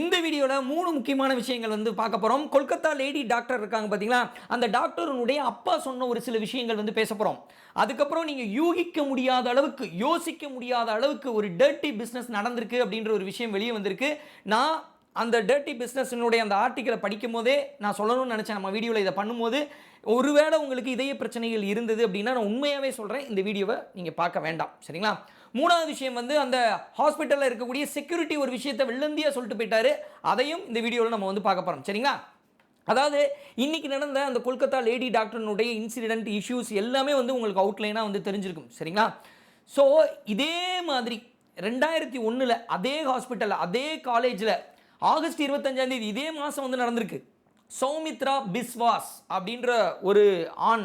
இந்த வீடியோவில் மூணு முக்கியமான விஷயங்கள் வந்து பார்க்க போகிறோம் கொல்கத்தா லேடி டாக்டர் இருக்காங்க பார்த்தீங்களா அந்த டாக்டருனுடைய அப்பா சொன்ன ஒரு சில விஷயங்கள் வந்து பேச போகிறோம் அதுக்கப்புறம் நீங்கள் யூகிக்க முடியாத அளவுக்கு யோசிக்க முடியாத அளவுக்கு ஒரு டர்ட்டி பிஸ்னஸ் நடந்திருக்கு அப்படின்ற ஒரு விஷயம் வெளியே வந்திருக்கு. நான் அந்த டர்ட்டி பிஸ்னஸினுடைய அந்த ஆர்டிக்கலை படிக்கும் போதே நான் சொல்லணும்னு நினச்சேன். நம்ம வீடியோவில் இதை பண்ணும்போது ஒருவேளை உங்களுக்கு இதய பிரச்சனைகள் இருந்தது அப்படின்னா நான் உண்மையாகவே சொல்கிறேன் இந்த வீடியோவை நீங்கள் பார்க்க வேண்டாம். சரிங்களா? மூணாவது விஷயம் வந்து அந்த ஹாஸ்பிட்டலில் இருக்கக்கூடிய செக்யூரிட்டி ஒரு விஷயத்தை வெள்ளந்தியாக சொல்லிட்டு போயிட்டாரு. அதையும் இந்த வீடியோவில் நம்ம வந்து பார்க்க போகிறோம் சரிங்களா? அதாவது இன்னைக்கு நடந்த அந்த கொல்கத்தா லேடி டாக்டர்னுடைய இன்சிடென்ட் இஷ்யூஸ் எல்லாமே வந்து உங்களுக்கு அவுட்லைனாக வந்து தெரிஞ்சிருக்கும். சரிங்களா? ஸோ இதே மாதிரி ரெண்டாயிரத்தி ஒன்றில் அதே ஹாஸ்பிட்டலில் அதே காலேஜில் ஆகஸ்ட் இருபத்தஞ்சாம் தேதி இதே மாதம் வந்து நடந்திருக்கு. சௌமித்ரா பிஸ்வாஸ் அப்படின்ற ஒரு ஆண்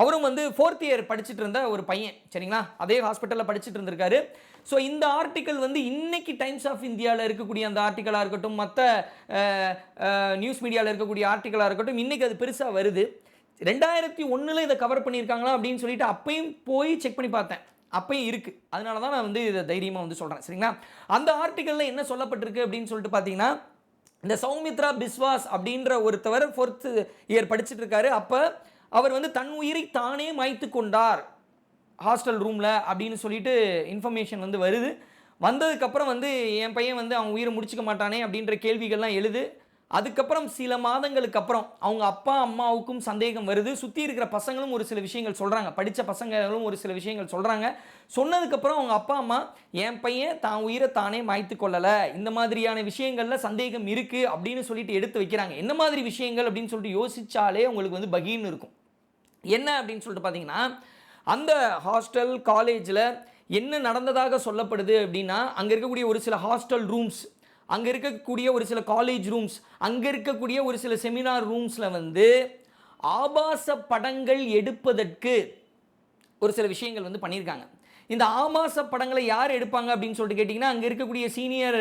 அவரும் வந்து ஃபோர்த் இயர் படிச்சுட்டு இருந்த ஒரு பையன் சரிங்களா? அதே ஹாஸ்பிட்டலில் படிச்சுட்டு இருந்திருக்காரு. ஸோ இந்த ஆர்டிக்கல் வந்து இன்னைக்கு டைம்ஸ் ஆஃப் இந்தியாவில் இருக்கக்கூடிய அந்த ஆர்டிக்கலாக இருக்கட்டும் மற்ற நியூஸ் மீடியாவில் இருக்கக்கூடிய ஆர்டிக்கலாக இருக்கட்டும் இன்றைக்கி அது பெருசாக வருது. ரெண்டாயிரத்தி ஒன்றில் இதை கவர் பண்ணியிருக்காங்களா அப்படின்னு சொல்லிட்டு அப்பையும் போய் செக் பண்ணி பார்த்தேன். அப்பையும் இருக்குது அதனால தான் நான் வந்து இதை தைரியமாக வந்து சொல்கிறேன் சரிங்களா? அந்த ஆர்டிக்கலில் என்ன சொல்லப்பட்டிருக்கு அப்படின்னு சொல்லிட்டு பார்த்தீங்கன்னா இந்த சௌமித்ரா பிஸ்வாஸ் அப்படின்ற ஒருத்தவர் ஃபோர்த்து இயர் படிச்சுட்டு இருக்காரு. அப்போ அவர் வந்து தன் உயிரை தானே மாய்த்து கொண்டார். ஹாஸ்டல் ரூமில் அப்படின்னு சொல்லிட்டு இன்ஃபர்மேஷன் வந்து வருது. வந்ததுக்கப்புறம் வந்து என் பையன் வந்து அவன் உயிரை முடிச்சுக்க மாட்டானே அப்படின்ற கேள்விகள்லாம் எழுது. அதுக்கப்புறம் சில மாதங்களுக்கு அப்புறம் அவங்க அப்பா அம்மாவுக்கும் சந்தேகம் வருது. சுற்றி இருக்கிற பசங்களும் ஒரு சில விஷயங்கள் சொல்கிறாங்க படித்த பசங்களும் ஒரு சில விஷயங்கள் சொல்கிறாங்க சொன்னதுக்கப்புறம் அவங்க அப்பா அம்மா என் பையன் தான் உயிரை தானே மாய்த்து கொள்ளலை. இந்த மாதிரியான விஷயங்களில் சந்தேகம் இருக்குது அப்படின்னு சொல்லிட்டு எடுத்து வைக்கிறாங்க. என்ன மாதிரி விஷயங்கள் அப்படின்னு சொல்லிட்டு யோசித்தாலே உங்களுக்கு வந்து பகீர்னு இருக்கும். என்ன அப்படின்னு சொல்லிட்டு பார்த்தீங்கன்னா அந்த ஹாஸ்டல் காலேஜில் என்ன நடந்ததாக சொல்லப்படுது அப்படின்னா அங்கே இருக்கக்கூடிய ஒரு சில ஹாஸ்டல் ரூம்ஸ் அங்கே இருக்கக்கூடிய ஒரு சில காலேஜ் ரூம்ஸ் அங்கே இருக்கக்கூடிய ஒரு சில செமினார் ரூம்ஸில் வந்து ஆபாச படங்கள் எடுப்பதற்கு ஒரு சில விஷயங்கள் வந்து பண்ணியிருக்காங்க. இந்த ஆபாச படங்களை யார் எடுப்பாங்க அப்படின்னு சொல்லிட்டு கேட்டிங்கன்னா அங்கே இருக்கக்கூடிய சீனியர்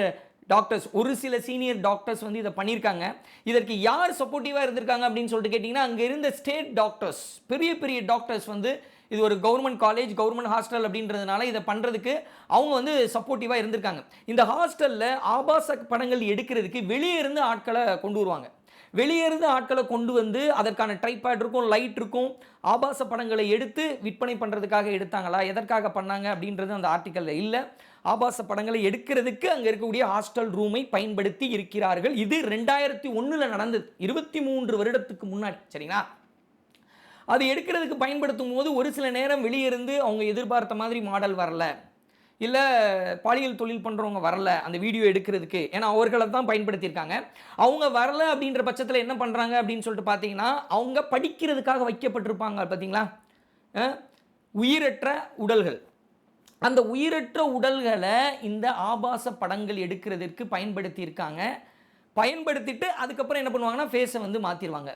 டாக்டர்ஸ் ஒரு சில சீனியர் டாக்டர்ஸ் வந்து இதை பண்ணியிருக்காங்க. இதற்கு யார் சப்போர்ட்டிவாக இருந்திருக்காங்க அப்படின்னு சொல்லிட்டு கேட்டிங்கன்னா அங்கே இருந்த ஸ்டேட் டாக்டர்ஸ் பெரிய பெரிய டாக்டர்ஸ் வந்து இது ஒரு கவர்மெண்ட் காலேஜ் கவர்மெண்ட் ஹாஸ்டல் அப்படின்றதுனால இதை பண்ணுறதுக்கு அவங்க வந்து சப்போர்ட்டிவாக இருந்திருக்காங்க. இந்த ஹாஸ்டலில் ஆபாச படங்கள் எடுக்கிறதுக்கு வெளியே இருந்து ஆட்களை கொண்டு வருவாங்க. வெளியே இருந்து ஆட்களை கொண்டு வந்து அதற்கான ட்ரைபேட் இருக்கும் லைட் இருக்கும் ஆபாச படங்களை எடுத்து விற்பனை பண்ணுறதுக்காக எடுத்தாங்களா? எதற்காக பண்ணாங்க அப்படின்றது அந்த ஆர்டிக்கலில் இல்லை. ஆபாச படங்களை எடுக்கிறதுக்கு அங்கே இருக்கக்கூடிய ஹாஸ்டல் ரூமை பயன்படுத்தி இருக்கிறார்கள். இது ரெண்டாயிரத்தி ஒன்றில் நடந்தது. இருபத்தி மூன்று வருடத்துக்கு முன்னாடி. சரிங்களா? அது எடுக்கிறதுக்கு பயன்படுத்தும் போது ஒரு சில நேரம் வெளியே இருந்து அவங்க எதிர்பார்த்த மாதிரி மாடல் வரல. இல்லை பாலியல் தொழில் பண்ணுறவங்க வரல அந்த வீடியோ எடுக்கிறதுக்கு. ஏன்னா அவர்களை தான் பயன்படுத்தியிருக்காங்க. அவங்க வரல அப்படின்ற பட்சத்தில் என்ன பண்ணுறாங்க அப்படின்னு சொல்லிட்டு பார்த்தீங்கன்னா அவங்க படிக்கிறதுக்காக வைக்கப்பட்டிருப்பாங்க பார்த்தீங்களா உயிரற்ற உடல்கள். அந்த உயிரற்ற உடல்களை இந்த ஆபாச படங்கள் எடுக்கிறதுக்கு பயன்படுத்தியிருக்காங்க. பயன்படுத்திட்டு அதுக்கப்புறம் என்ன பண்ணுவாங்கன்னா ஃபேஸை வந்து மாற்றிடுவாங்க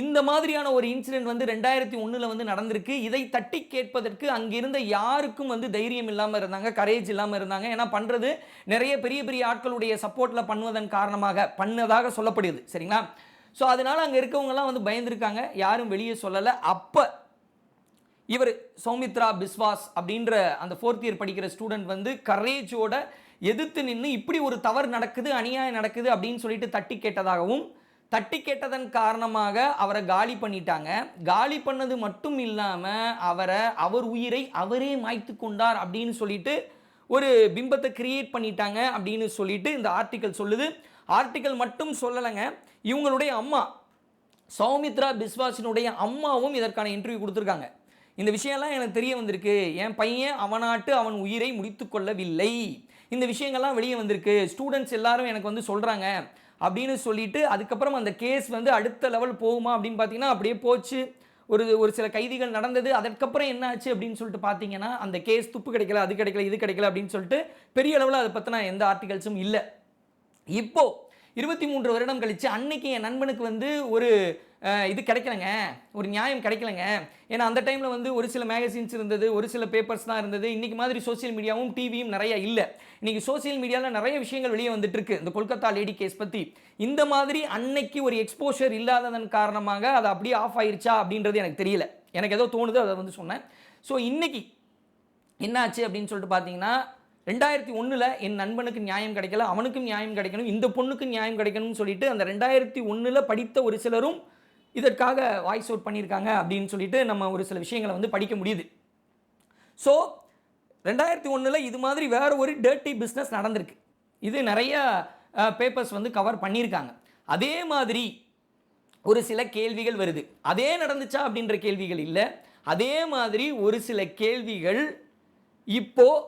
இந்த மாதிரியான ஒரு இன்சிடென்ட் வந்து ரெண்டாயிரத்தி ஒன்றில் வந்து நடந்திருக்கு. இதை தட்டி கேட்பதற்கு அங்கிருந்த யாருக்கும் வந்து தைரியம் இல்லாமல் இருந்தாங்க கரேஜ் இல்லாமல் இருந்தாங்க. ஏன்னா பண்ணுறது நிறைய பெரிய பெரிய ஆட்களுடைய சப்போர்ட்டில் பண்ணுவதன் காரணமாக பண்ணதாக சொல்லப்படுது. சரிங்களா? ஸோ அதனால் அங்கே இருக்கவங்கலாம் வந்து பயந்துருக்காங்க. யாரும் வெளியே சொல்லலை. அப்போ இவர் சௌமித்ரா பிஸ்வாஸ் அப்படின்ற அந்த ஃபோர்த் இயர் படிக்கிற ஸ்டூடெண்ட் வந்து கரேஜோட எதிர்த்து நின்று இப்படி ஒரு தவறு நடக்குது அநியாயம் நடக்குது அப்படின்னு சொல்லிட்டு தட்டி கேட்டதாகவும் தட்டி கேட்டதன் காரணமாக அவரை காலி பண்ணிட்டாங்க. காலி பண்ணது மட்டும் இல்லாமல் அவரை அவர் உயிரை அவரே மாய்த்து கொண்டார் அப்படின்னு சொல்லிட்டு ஒரு பிம்பத்தை கிரியேட் பண்ணிட்டாங்க அப்படின்னு சொல்லிட்டு இந்த ஆர்டிக்கல் சொல்லுது. ஆர்டிக்கல் மட்டும் சொல்லலைங்க இவங்களுடைய அம்மா சௌமித்ரா பிஸ்வாசினுடைய அம்மாவும் இதற்கான இன்டர்வியூ கொடுத்துருக்காங்க. இந்த விஷயம்லாம் எனக்கு தெரிய வந்திருக்கு. என் பையன் அவனாட்டு அவன் உயிரை முடித்து கொள்ளவில்லை. இந்த விஷயங்கள்லாம் வெளியே வந்திருக்கு. ஸ்டூடெண்ட்ஸ் எல்லாரும் எனக்கு வந்து சொல்கிறாங்க அப்படின்னு சொல்லிட்டு அதுக்கப்புறம் அந்த கேஸ் வந்து அடுத்த லெவல் போகுமா அப்படின்னு பார்த்தீங்கன்னா அப்படியே போச்சு. ஒரு ஒரு சில கைதிகள் நடந்தது. அதுக்கப்புறம் என்ன ஆச்சு அப்படின்னு சொல்லிட்டு பார்த்தீங்கன்னா அந்த கேஸ் துப்பு கிடைக்கல அது கிடைக்கல இது கிடைக்கல அப்படின்னு சொல்லிட்டு பெரிய அளவில் அதை பற்றின எந்த ஆர்டிகல்ஸும் இல்லை. இப்போ இருபத்தி மூன்று வருடம் கழித்து அன்னைக்கு என் நண்பனுக்கு வந்து ஒரு இது கிடைக்கலங்க. ஒரு நியாயம் கிடைக்கலங்க. ஏன்னா அந்த டைமில் வந்து ஒரு சில மேகசின்ஸ் இருந்தது ஒரு சில பேப்பர்ஸ் தான் இருந்தது. இன்றைக்கி மாதிரி சோஷியல் மீடியாவும் டிவியும் நிறைய இல்லை. இன்றைக்கி சோஷியல் மீடியாவில் நிறைய விஷயங்கள் வெளியே வந்துட்டுருக்கு இந்த கொல்கத்தா லேடி கேஸ் பற்றி இந்த மாதிரி அன்னைக்கு ஒரு எக்ஸ்போஷர் இல்லாததன் காரணமாக அது அப்படியே ஆஃப் ஆயிருச்சா அப்படின்றது எனக்கு தெரியல. எனக்கு ஏதோ தோணுது அதை வந்து சொன்னேன். ஸோ இன்றைக்கி என்னாச்சு அப்படின்னு சொல்லிட்டு பார்த்தீங்கன்னா ரெண்டாயிரத்தி ஒன்றில் என் நண்பனுக்கு நியாயம் கிடைக்கல அவனுக்கும் நியாயம் கிடைக்கணும் இந்த பொண்ணுக்கு நியாயம் கிடைக்கணும்னு சொல்லிட்டு அந்த ரெண்டாயிரத்தி ஒன்றில் படித்த ஒரு சிலரும் இதற்காக வாய்ஸ் அவுட் பண்ணியிருக்காங்க அப்படின்னு சொல்லிட்டு நம்ம ஒரு சில விஷயங்களை வந்து படிக்க முடியுது. ஸோ ரெண்டாயிரத்தி ஒன்றில் இது மாதிரி வேறு ஒரு டர்ட்டி பிஸ்னஸ் நடந்திருக்கு. இது நிறைய பேப்பர்ஸ் வந்து கவர் பண்ணியிருக்காங்க. அதே மாதிரி ஒரு சில கேள்விகள் வருது. அதே நடந்துச்சா அப்படின்ற கேள்விகள் இல்லை. அதே மாதிரி ஒரு சில கேள்விகள் இப்போது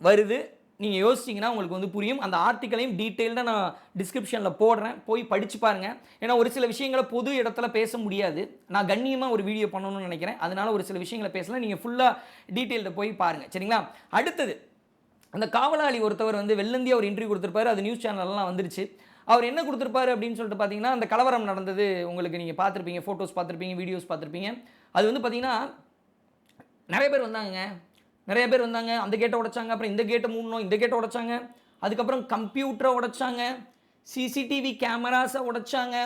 வருது. நீங்கள் யோசிச்சிங்கன்னா உங்களுக்கு வந்து புரியும். அந்த ஆர்டிக்கலையும் டீட்டெயில்டாக நான் டிஸ்கிரிப்ஷனில் போடுறேன். போய் படித்து பாருங்கள் ஏன்னா ஒரு சில விஷயங்களை பொது இடத்துல பேச முடியாது. நான் கண்ணியமாக ஒரு வீடியோ பண்ணணும்னு நினைக்கிறேன். அதனால ஒரு சில விஷயங்களை பேசலாம் நீங்கள் ஃபுல்லாக டீட்டெயில்டு போய் பாருங்கள் சரிங்களா? அடுத்தது அந்த காவலாளி ஒருத்தவர் வந்து வெள்ளந்தியாக ஒரு இன்டர்வியூ கொடுத்துருப்பாரு. அது நியூஸ் சேனல்லாம் வந்துருச்சு. அவர் என்ன கொடுத்துருப்பாரு அப்படின்னு சொல்லிட்டு பார்த்தீங்கன்னா அந்த கலவரம் நடந்தது உங்களுக்கு நீங்கள் பார்த்துருப்பீங்க ஃபோட்டோஸ் பார்த்துருப்பீங்க வீடியோஸ் பார்த்துருப்பீங்க அது வந்து பார்த்தீங்கன்னா நிறைய பேர் வந்தாங்க நிறைய பேர் வந்தாங்க அந்த கேட்டை உடைச்சாங்க அப்புறம் இந்த கேட்டை மூடணும் இந்த கேட்டை உடைச்சாங்க. அதுக்கப்புறம் கம்ப்யூட்டரை உடைச்சாங்க சிசிடிவி கேமராஸை உடைச்சாங்க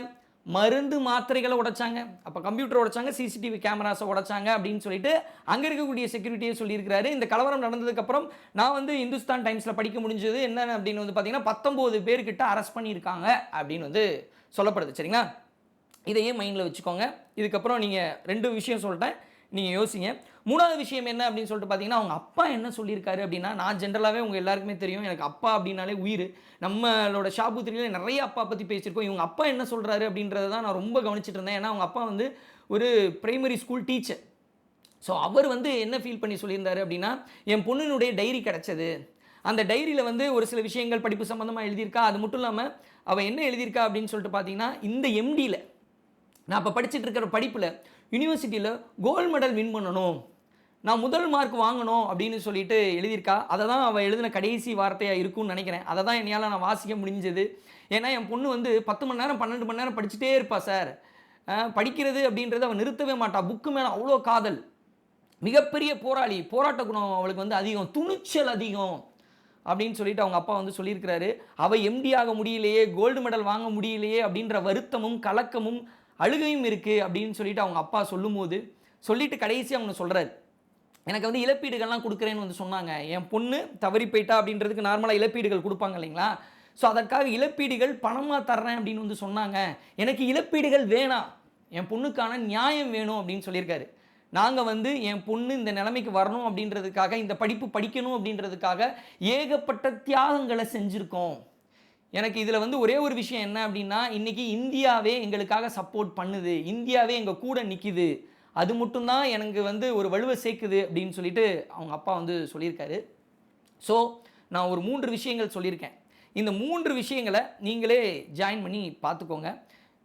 மருந்து மாத்திரைகளை உடைச்சாங்க. அப்போ கம்ப்யூட்டர் உடைச்சாங்க சிசிடிவி கேமராஸை உடைச்சாங்க அப்படின்னு சொல்லிட்டு அங்கே இருக்கக்கூடிய செக்யூரிட்டியை சொல்லியிருக்கிறாரு. இந்த கலவரம் நடந்ததுக்கப்புறம் நான் வந்து இந்துஸ்தான் டைம்ஸில் படிக்க முடிஞ்சது என்ன அப்படின்னு வந்து பார்த்தீங்கன்னா பத்தொம்போது பேர்கிட்ட அரெஸ்ட் பண்ணியிருக்காங்க அப்படின்னு வந்து சொல்லப்படுது. சரிங்களா? இதையே மைண்டில் வச்சுக்கோங்க. இதுக்கப்புறம் நீங்கள் ரெண்டு விஷயம் சொல்லிட்டேன். நீங்கள் யோசிங்க. மூணாவது விஷயம் என்ன அப்படின்னு சொல்லிட்டு பார்த்தீங்கன்னா அவங்க அப்பா என்ன சொல்லியிருக்காரு அப்படின்னா நான் ஜென்ரலாகவே உங்கள் எல்லாருக்குமே தெரியும் எனக்கு அப்பா அப்படின்னாலே உயிர். நம்மளோட ஷாபுத்திரியில் நிறைய அப்பா பற்றி பேசியிருக்கோம். இவங்க அப்பா என்ன சொல்கிறாரு அப்படின்றத தான் நான் ரொம்ப கவனிச்சிட்டு இருந்தேன். ஏன்னா அவங்க அப்பா வந்து ஒரு பிரைமரி ஸ்கூல் டீச்சர் ஸோ அவர் வந்து என்ன ஃபீல் பண்ணி சொல்லியிருந்தாரு அப்படின்னா என் பொண்ணினுடைய டைரி கிடச்சது. அந்த டைரியில் வந்து ஒரு சில விஷயங்கள் படிப்பு சம்மந்தமாக எழுதியிருக்கா. அது மட்டும் இல்லாமல் அவள் என்ன எழுதியிருக்கா அப்படின்னு சொல்லிட்டு பார்த்தீங்கன்னா இந்த எம்டியில் நான் இப்போ படிச்சுட்டு இருக்கிற படிப்பில் யூனிவர்சிட்டியில் கோல்டு மெடல் வின் பண்ணணும். நான் முதல் மார்க் வாங்கணும் அப்படின்னு சொல்லிட்டு எழுதியிருக்கா. அதை தான் அவள் எழுதின கடைசி வார்த்தையாக இருக்கும்னு நினைக்கிறேன். அதை தான் என்னால் நான் வாசிக்க முடிஞ்சது. ஏன்னா என் பொண்ணு வந்து பத்து மணி நேரம் பன்னெண்டு மணி நேரம் படிச்சுட்டே இருப்பா சார் படிக்கிறது அப்படின்றத அவள் நிறுத்தவே மாட்டாள் புக்கு மேலே அவ்வளோ காதல். மிகப்பெரிய போராளி. போராட்ட குணம் அவளுக்கு வந்து அதிகம். துணிச்சல் அதிகம் அப்படின்னு சொல்லிட்டு அவங்க அப்பா வந்து சொல்லியிருக்கிறாரு. அவள் எம்டி ஆக முடியலையே கோல்டு மெடல் வாங்க முடியலையே அப்படின்ற வருத்தமும் கலக்கமும் அழுகையும் இருக்குது அப்படின்னு சொல்லிட்டு அவங்க அப்பா சொல்லும்போது சொல்லிட்டு கடைசி அவங்க சொல்கிறாரு எனக்கு வந்து இழப்பீடுகள்லாம் கொடுக்குறேன்னு வந்து சொன்னாங்க. என் பொண்ணு தவறி போயிட்டா அப்படின்றதுக்கு நார்மலாக இழப்பீடுகள் கொடுப்பாங்க இல்லைங்களா? ஸோ அதற்காக இழப்பீடுகள் பணமாக தர்றேன் அப்படின்னு வந்து சொன்னாங்க. எனக்கு இழப்பீடுகள் வேணாம். என் பொண்ணுக்கான நியாயம் வேணும் அப்படின்னு சொல்லியிருக்காரு. நாங்கள் வந்து என் பொண்ணு இந்த நிலைமைக்கு வரணும் அப்படின்றதுக்காக இந்த படிப்பு படிக்கணும் அப்படின்றதுக்காக ஏகப்பட்ட தியாகங்களை செஞ்சுருக்கோம். எனக்கு இதில் வந்து ஒரே ஒரு விஷயம் என்ன அப்படின்னா இன்றைக்கி இந்தியாவே எங்களுக்காக சப்போர்ட் பண்ணுது. இந்தியாவே எங்கள் கூட நிற்கிது அது மட்டும்தான் எனக்கு வந்து ஒரு வலுவை சேர்க்குது அப்படின்னு சொல்லிட்டு அவங்க அப்பா வந்து சொல்லியிருக்காரு. ஸோ நான் ஒரு மூன்று விஷயங்கள் சொல்லியிருக்கேன். இந்த மூன்று விஷயங்களை நீங்களே ஜாயின் பண்ணி பார்த்துக்கோங்க.